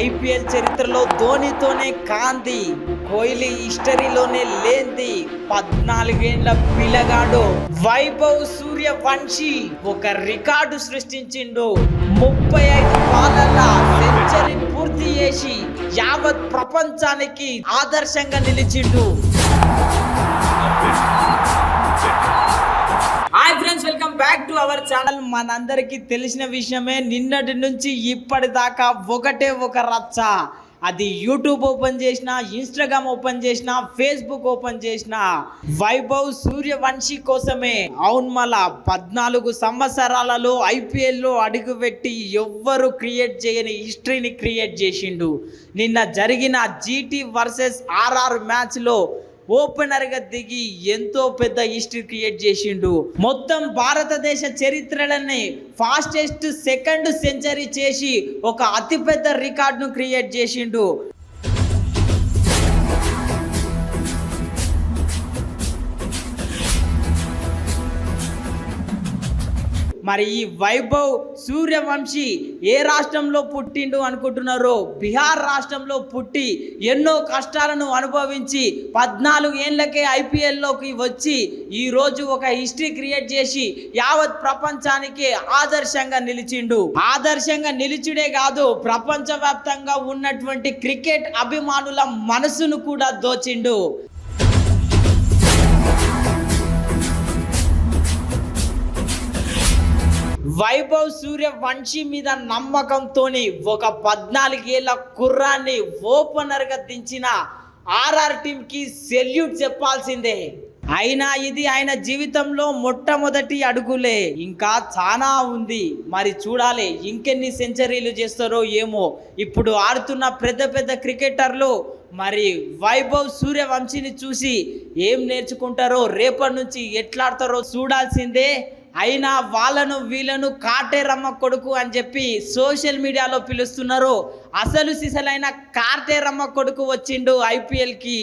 IPL చరిత్రలో ధోనితోనే కాంతి కోహ్లీ హిస్టరీలోనే లేంది. పద్నాలుగేండ్ల పిల్లగాడు వైభవ్ సూర్య సూర్యవంశీ ఒక రికార్డు సృష్టించిండు. ముప్పై ఐదు బాలల సెంచరీ పూర్తి చేసి యావత్ ప్రపంచానికి ఆదర్శంగా నిలిచిండు. అవర్ ఛానల్ మనందరికీ తెలిసిన విషయమే నిన్నటి నుంచి ఇప్పటిదాకా ఒకటే ఒక రచ్చ. అది యూట్యూబ్ ఓపెన్ చేసిన ఇన్స్టాగ్రామ్ ఓపెన్ చేసిన ఫేస్బుక్ ఓపెన్ చేసిన వైభవ్ సూర్యవంశీ కోసమే అవును మళ్ళా పద్నాలుగు సంవత్సరాలలో ఐపీఎల్లో అడుగుపెట్టి ఎవ్వరు క్రియేట్ చేయని హిస్టరీని క్రియేట్ చేసిండు. నిన్న జరిగిన జీటీ వర్సెస్ ఆర్ఆర్ మ్యాచ్లో ఓపెనర్గా దిగి ఎంతో పెద్ద హిస్టరీ క్రియేట్ చేసిండు. మొత్తం భారతదేశ చరిత్రలని ఫాస్టెస్ట్ సెకండ్ సెంచరీ చేసి ఒక అతిపెద్ద రికార్డును క్రియేట్ చేసిండు. మరి ఈ వైభవ్ సూర్యవంశీ ఏ రాష్ట్రంలో పుట్టిండు అనుకుంటున్నారో? బీహార్ రాష్ట్రంలో పుట్టి ఎన్నో కష్టాలను అనుభవించి పద్నాలుగు ఏళ్ళకే ఐపీఎల్లోకి వచ్చి ఈరోజు ఒక హిస్టరీ క్రియేట్ చేసి యావత్ ప్రపంచానికి ఆదర్శంగా నిలిచిండు. ఆదర్శంగా నిలిచుడే కాదు ప్రపంచవ్యాప్తంగా ఉన్నటువంటి క్రికెట్ అభిమానుల మనసును కూడా దోచిండు. వైభవ్ సూర్య వంశీ మీద నమ్మకంతో ఒక పద్నాలుగేళ్ళ కుర్రాన్ని ఓపెనర్గా దించిన ఆర్ఆర్ టీమ్కి సెల్యూట్ చెప్పాల్సిందే. అయినా ఇది ఆయన జీవితంలో మొట్టమొదటి అడుగులే. ఇంకా చాలా ఉంది. మరి చూడాలి ఇంకెన్ని సెంచరీలు చేస్తారో ఏమో. ఇప్పుడు ఆడుతున్న పెద్ద పెద్ద క్రికెటర్లు మరి వైభవ్ సూర్యవంశీని చూసి ఏం నేర్చుకుంటారో రేపటి నుంచి ఎట్లాడతారో చూడాల్సిందే. అయినా వాళ్ళను వీళ్ళను కాటేరమ్మ కొడుకు అని చెప్పి సోషల్ మీడియాలో పిలుస్తున్నారు. అసలు సిసలైన కాటేరమ్మ కొడుకు వచ్చిండు ఐపీఎల్కి